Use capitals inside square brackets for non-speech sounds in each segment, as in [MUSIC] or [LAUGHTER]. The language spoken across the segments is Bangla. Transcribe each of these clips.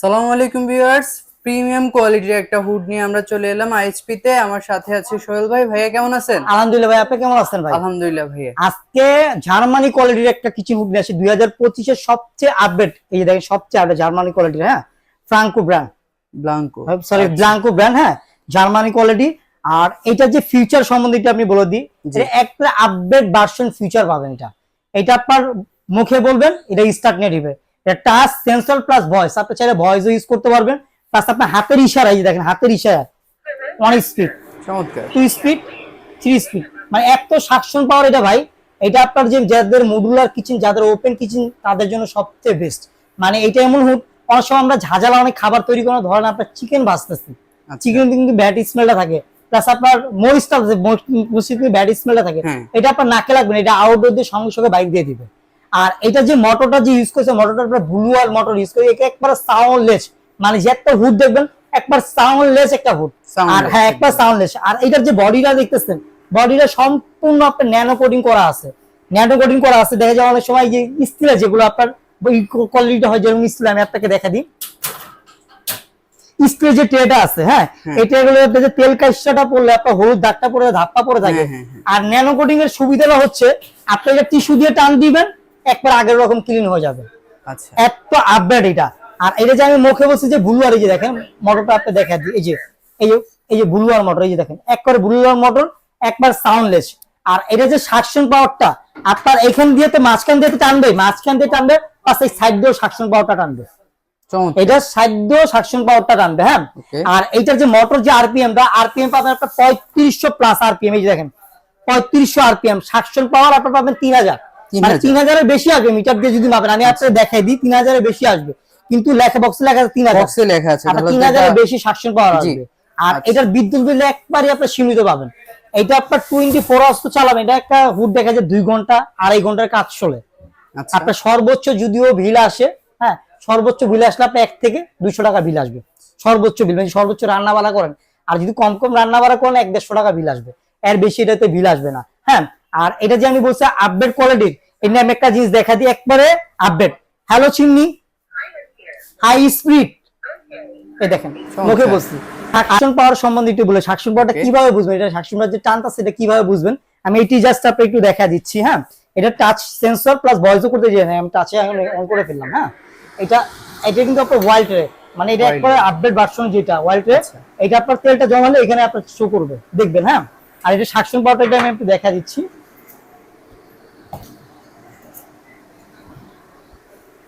সালামু আলাইকুম ভিউয়ার্স। প্রিমিয়াম কোয়ালিটির একটা হুড নিয়ে আমরা চলে এলাম আইএসপি তে আমার সাথে আছে সোহেল ভাই। ভাইয়া কেমন আছেন? আলহামদুলিল্লাহ ভাই আপনি কেমন আছেন ভাই? আলহামদুলিল্লাহ ভাইয়া। আজকে জার্মানি কোয়ালিটির একটা কিচেন হুড নিয়ে আসি। দুই হাজার পঁচিশের সবচেয়ে আপডেট এই যে দেখেন সবচেয়ে আপডেট জার্মানি কোয়ালিটির হ্যাঁ? Franco brand Blanco sorry Blanco brand হ্যাঁ? Germany quality. আর এটা যে ফিউচার সম্বন্ধে এটা আপনি বলে দিই যে একটা আপডেট ভার্সন ফিউচার পাবেন এটা। এটা আপনার মুখে বলবেন এটা স্টার্ট নিয়ে দিবে টাচ সেন্সর প্লাস ভয়েস আপনি চাইলে ভয়েসও ইউজ করতে পারবেন। প্লাস আপনার হাতের ইশারা এই দেখেন হাতের ইশারা। অনেক স্পিড চমৎকার। টু স্পিড থ্রি স্পিড মানে এত সাকশন পাওয়ার এটা ভাই এটা আপনার যে যাদের মডুলার কিচেন যাদের ওপেন কিচেন তাদের জন্য সবচেয়ে বেস্ট মানে এটা এমন হুড অনেক সময় আমরা ঝাঁঝালা অনেক খাবার তৈরি করার ধরেন আপনার চিকেন ভাজতেছি। চিকেন কিন্তু ব্যাড স্মেলটা থাকে। প্লাস আপনার মরিচটা মরিচ ব্যাড স্মেলটা থাকে। হ্যাঁ। এটা আপনার নাকে লাগবে না এটা আউটডোর দিয়ে সঙ্গে সঙ্গে বাইক দিয়ে দিবে। আর এটা যে মোটরটা যে ইউজ করছে মোটরটা আপনার ব্লু আর মোটর ইউজ করে এটা একবার সাউন্ডলেস মানে যে একটা হুড দেখবেন একবার সাউন্ডলেস একটা হুড আর হ্যাঁ একবার সাউন্ডলেস আর এটার যে বডিটা দেখতেছেন বডিটা সম্পূর্ণ আপনার ন্যানো কোডিং করা আছে। ন্যানো কোডিং করা আছে। দেখা যায় অনেক সময় যে স্টিলের যেগুলো আপনার কোয়ালিটিটা হয় যেরকম স্টিল আমি আপনাকে দেখা দিই। স্টিলের যে ট্রেটা আছে হ্যাঁ হ্যাঁ। এই ট্রেগুলো যে তেল কাইসাটা পড়লে আপনার হলুদ দাগটা পড়ে ধাপ্পা পড়ে থাকে। হ্যাঁ, হ্যাঁ। আর ন্যানো কোডিং এর সুবিধাটা হচ্ছে আপনি যে টিস্যু দিয়ে টান দিবেন একবার আগের রকম ক্লিন হয়ে যাবে। আচ্ছা। এত আপডেট এটা। আর এটা যে আমি মুখে বলছি যে ব্লু আর এই যে দেখেন মোটরটা আপনি দেখা দিই। এই যে এই যে এই যে ব্লু আর মোটর এই যে দেখেন একবার ব্লু আর মোটর একবার সাউন্ডলেস আর এটা যে সাকশন পাওয়ারটা আপনার এখান দিয়ে তো মাঝখান দিয়ে টানবে মাঝখান দিয়ে টানবে এই সাইড দিয়েও সাকশন পাওয়ারটা টানবে। এটা সাইড দিয়েও সাকশন পাওয়ারটা টানবে হ্যাঁ? আর এইটার যে মোটর যে আরপিএম টা আরপিএম পাবেন আপনার পঁয়ত্রিশশো প্লাস আরপিএম এই যে দেখেন পঁয়ত্রিশশো আরপিএম সাকশন পাওয়ার আপনার পাবেন তিন হাজার। মানে তিন হাজারের বেশি আসবে মিটার দিয়ে যদি মাপেন আমি আপনাকে দেখাই দিই তিন হাজারের বেশি আসবে। কিন্তু লেখা বক্সে লেখা আছে তিন হাজার। বক্সে লেখা আছে তিন তো হাজারের বেশি পাওয়ার জি। আসবে। আর আচ্ছা। এটার বিদ্যুৎ বিল একবারই আপনার সীমিত পাবেন। এটা আপনার টোয়েন্টি ফোর আওয়ার্স তো চালাবেন। এটা একটা হুড দেখা যায় দুই ঘণ্টা আড়াই ঘণ্টার কাজ চলে। আচ্ছা। আপনার সর্বোচ্চ যদিও বিল আসে হ্যাঁ সর্বোচ্চ বিল আসলে আপনার এক থেকে দুইশো টাকা বিল আসবে। সর্বোচ্চ বিল মানে সর্বোচ্চ রান্না বাড়া করেন। আর যদি কম কম রান্না বাড়া করেন এক দেড়শো টাকা বিল আসবে। এর বেশি এটাতে বিল আসবে না। হ্যাঁ আর এটা যে আমি বলছি আপডেট কোয়ালিটির এই আমি একটা জিনিস দেখা দিই একবারে update hello chimney high speed এই দেখেন মুখে বলছি। সাকশন পাওয়ার সম্বন্ধে একটু বলে সাকশন পাওয়ারটা কীভাবে বুঝবেন? এটা পাওয়ার যে টানটা সেটা কীভাবে বুঝবেন? আমি এটি জাস্ট আপনাকে একটু দেখা দিচ্ছি হ্যাঁ? এটা টাচ সেন্সর প্লাস ভয়েসও করতে যাই আমি টাচে অন করে ফেললাম হ্যাঁ? এটা এটা কিন্তু আপনার ওয়াইল্ড রে মানে এটা একবারে আপডেট ভার্সন যেটা ওয়াইল্ড রে আচ্ছা। এটা আপনার তেলটা জমালে এখানে আপনার শো করবে দেখবেন হ্যাঁ? আর এটা সাকশন পাওয়ারটা এটা আমি একটু দেখা দিচ্ছি।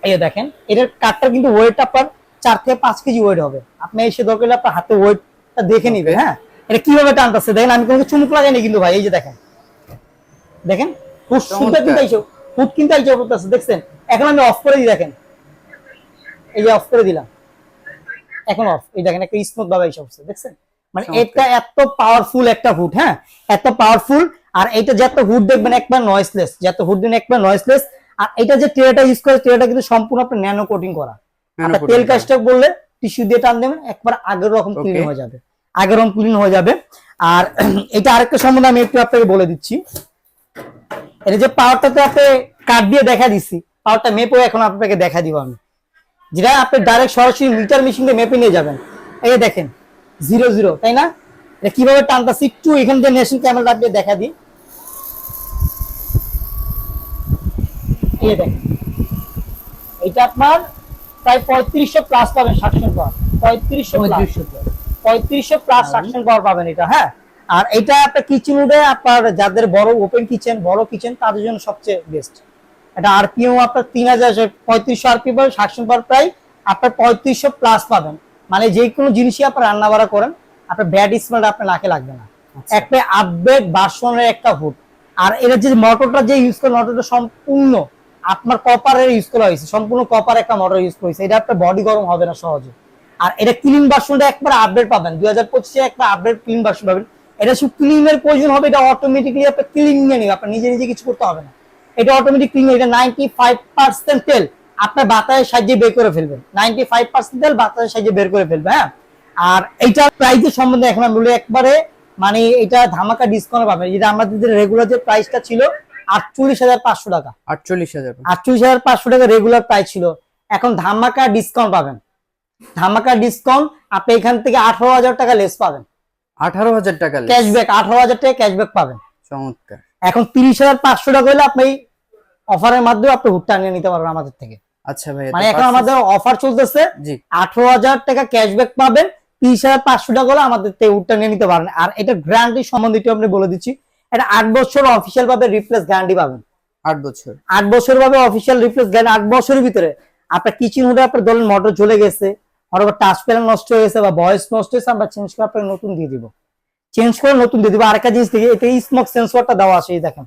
এই দেখেন এটার কাঠটা কিন্তু ওয়েট আপনার চার থেকে পাঁচ কেজি ওয়েট হবে। আপনি এসে দরকার আপনার হাতে ওয়েটটা দেখে নিবে হ্যাঁ? এটা কীভাবে টানতেছে? দেখেন আমি কোনো চুমুক লাগাইনি কিন্তু ভাই এই যে দেখেন। দেখেন। কিন্তু আইসো ফুট কিন্তু আইসো করতেছে দেখছেন? এখন আমি অফ করে দিই দেখেন। এই যে অফ করে দিলাম। এখন অফ এই দেখেন একটা স্মুথ ভাবে এসে উঠছে দেখছেন? মানে এটা এত পাওয়ারফুল একটা হুড হ্যাঁ? এত পাওয়ারফুল আর এটা যত হুড দেখবেন একবার নয়েসলেস যত হুড দিন একবার নয়েসলেস আর এটা যে ট্রেটা ইউজ করে ট্রেটা কিন্তু সম্পূর্ণ আপনার ন্যানো কোটিং করা। তেল। কাজটা বললে টিস্যু দিয়ে টান দেবেন একবার আগের রকম ক্লিন হয়ে যাবে। আগের রকম ক্লিন হয়ে যাবে। আর [CLEARS THROAT] এটা আরেকটা সম্বন্ধে আমি একটু আপনাকে বলে দিচ্ছি। এটা যে পাওয়ারটা তো আপনি কাট দিয়ে দেখা দিচ্ছি পাওয়ারটা মেপও এখন আপনাকে দেখা দিব আমি। যেটা আপনি ডাইরেক্ট সরাসরি মিটার মেশিন দিয়ে মেপে নিয়ে যাবেন। এই দেখেন জিরো জিরো তাই না? এটা কীভাবে টানতাছি একটু এখান থেকে নেশন ক্যামেরা দিয়ে দেখা দিই। এই যে দেখেন এটা আপনার প্রায় পঁয়ত্রিশশো প্লাস পাবেন সাকশন পাওয়ার পঁয়ত্রিশশো পঁয়ত্রিশশো প্লাস সাকশন পাওয়ার পাবেন এটা হ্যাঁ? আর এটা আপনার কিচেন উডে আপনার যাদের বড় ওপেন কিচেন বড় কিচেন তাদের জন্য সবচেয়ে বেস্ট এটা আরপিএম আপনার তিন হাজার পঁয়ত্রিশশো আরপি পাবেন সাকশন পাওয়ার প্রায় আপনার পঁয়ত্রিশশো প্লাস পাবেন। মানে যে কোনো জিনিসই আপনার রান্না বাড়া করেন আপনার ব্যাড স্মেলটা আপনার নাকে লাগবে না। আচ্ছা। একটা আপডেট বাসনের একটা হুড আর এটা যে মোটরটা যে ইউজ করে মোটরটা সম্পূর্ণ আপনার কপারের ইউজ করা হয়েছে, সম্পূর্ণ কপার একটা মোটর ইউজ করেছে এটা আপনার বডি গরম হবে না সহজে। আর এটা ক্লিন ভার্সনটা একবার আপডেট পাবেন। দুই হাজার পঁচিশে একটা আপডেট ক্লিন ভার্সন পাবেন। এটা শুধু ক্লিনের প্রয়োজন হবে, এটা অটোমেটিকলি আপনার ক্লিন নিয়ে নেবে আপনার নিজে নিজে কিছু করতে হবে না। এটা অটোমেটিক ক্লিন এটা নাইনটি ফাইভ পার্সেন্ট তেল। আপনার বাতাসের সাহায্যে বের করে ফেলবেন। নাইনটি ফাইভ পার্সেন্ট তেল বাতাসের সাহায্যে বের করে ফেলবে হ্যাঁ? আর এইটা প্রাইসের সম্বন্ধে এখন আমি বলি একবারে মানে এটা ধামাকা ডিসকাউন্ট পাবেন। যেটা আমাদের রেগুলার যে প্রাইসটা ছিল আটচল্লিশ হাজার পাঁচশো টাকা। আটচল্লিশ হাজার। আটচল্লিশ হাজার পাঁচশো টাকা রেগুলার প্রাইস ছিল। এখন ধামাকা ডিসকাউন্ট পাবেন। ধামাকা ডিসকাউন্ট আপনি এখান থেকে আঠারো হাজার টাকা লেস পাবেন। আঠারো হাজার টাকা ক্যাশব্যাক আঠারো হাজার টাকা ক্যাশব্যাক পাবেন। চমৎকার। এখন তিরিশ হাজার পাঁচশো টাকা হলে আপনি অফারের মাধ্যমে আপনি হুটটা নিয়ে নিতে পারবেন আমাদের থেকে। আচ্ছা ভাই মানে এখন আমাদের অফার চলতেছে। জি। আঠারো হাজার টাকা ক্যাশব্যাক পাবেন। তিরিশ হাজার পাঁচশো টাকা হলে আমাদের থেকে উটটা নিয়ে নিতে পারেন। আর এটা গ্যারান্টি সম্বন্ধে আপনি বলে দিচ্ছি। এটা আট বছর অফিসিয়াল ভাবে রিপ্লেস গ্যারান্টি পাবেন। আট বছর। আট বছর ভাবে অফিসিয়াল রিপ্লেস গ্যারান্টি আট বছরের ভিতরে। আপনার কিচেন হুডে আপনার ধরেন মোটর চলে গেছে অথবা টাচ প্যানেল নষ্ট হয়ে গেছে বা ভয়েস নষ্ট হয়েছে আমরা চেঞ্জ করে আপনাকে নতুন দিয়ে দিব। চেঞ্জ করে নতুন দিয়ে দিব। আরেকটা জিনিস দেখি এতে স্মোক সেন্সরটা দেওয়া আছে এই দেখেন।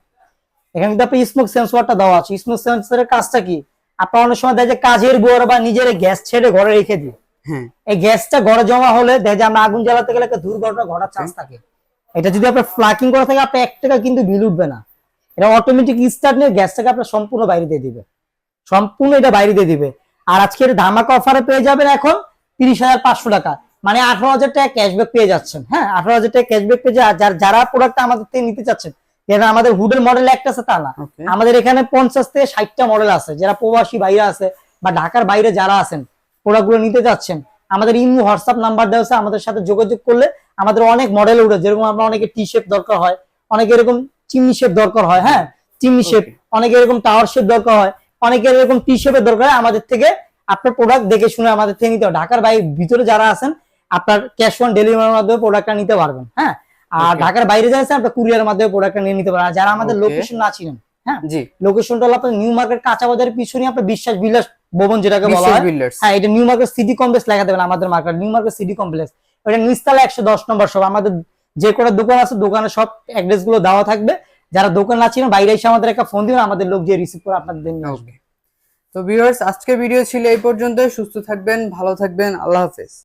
এখানে কিন্তু আপনি স্মোক সেন্সরটা দেওয়া আছে। স্মোক সেন্সরের কাজটা কি? আপনার অনেক সময় দেখে কাজের বর বা নিজের গ্যাস ছেড়ে ঘরে রেখে দিই। হ্যাঁ। এই গ্যাসটা ঘরে জমা হলে দেখা আমরা আগুন জ্বালাতে গেলে একটা দুর্ঘটনা ঘটার চান্স থাকে। এটা যদি আপনার ফ্লাকিং করা থাকে আপনার এক টাকা কিন্তু বিল উঠবে না। এটা অটোমেটিক স্টার্ট নিয়ে গ্যাসটাকে আপনার সম্পূর্ণ বাইরে দিয়ে দিবে। সম্পূর্ণ এটা বাইরে দিয়ে দিবে। আর আজকে এটা ধামাকা অফারে পেয়ে যাবেন এখন তিরিশ হাজার পাঁচশো টাকা। মানে আঠারো হাজার টাকা ক্যাশব্যাক পেয়ে যাচ্ছেন হ্যাঁ? আঠারো হাজার টাকা ক্যাশব্যাক পেয়ে যা- যার- যারা প্রোডাক্ট আমাদের থেকে নিতে চাচ্ছেন যেটা আমাদের হুডের মডেল একটা আছে তা না। আমাদের এখানে পঞ্চাশ থেকে ষাটটা মডেল আছে। যারা প্রবাসী বাইরে আছে বা ঢাকার বাইরে যারা আছেন প্রোডাক্টগুলো নিতে চাচ্ছেন আমাদের ইমো হোয়াটসঅ্যাপ নাম্বার দেওয়া আছে। আমাদের সাথে যোগাযোগ করলে আমাদের অনেক মডেল উঠে যেরকম আপনার অনেকে টি শেপ দরকার হয় অনেকে এরকম চিমনি শেপ দরকার হয় হ্যাঁ? Chimney shape. অনেকে এরকম টাওয়ার শেপ দরকার হয় অনেকের এরকম টি শেপের দরকার হয় আমাদের থেকে আপনার প্রোডাক্ট দেখে শুনে আমাদের থেকে নিতে হবে। ঢাকার বাইরে ভিতরে যারা আছেন আপনার ক্যাশ অন ডেলিভারির মাধ্যমে প্রোডাক্টটা নিতে পারবেন হ্যাঁ? আর ঢাকার বাইরে যাচ্ছেন আপনার কুরিয়ারের মাধ্যমে প্রোডাক্টটা নিয়ে নিতে পারেন। আর যারা আমাদের লোকেশন না ছিলেন হ্যাঁ? জি। লোকেশনটা হলো আপনার নিউ মার্কেট কাঁচা বাজারের পিছনে আপনার বিশ্বাস বিলাস ভবন যেটাকে বলা হয়। হ্যাঁ এটা নিউ মার্কেট সিটি কমপ্লেক্স লেখা দেবেন আমাদের market new market city complex ওটা নিস্তালা একশো দশ নম্বর সব আমাদের যে কটা দোকান আছে দোকানে সব অ্যাড্রেসগুলো দেওয়া থাকবে। যারা দোকান না ছিলেন বাইরে এসে আমাদের একটা ফোন দিবেন আমাদের লোক যে রিসিভ করে আপনাদের নিয়ে আসবে। তো ভিউয়ার্স আজকের ভিডিও ছিল এই পর্যন্ত সুস্থ থাকবেন, ভালো থাকবেন। আল্লাহ হাফেজ।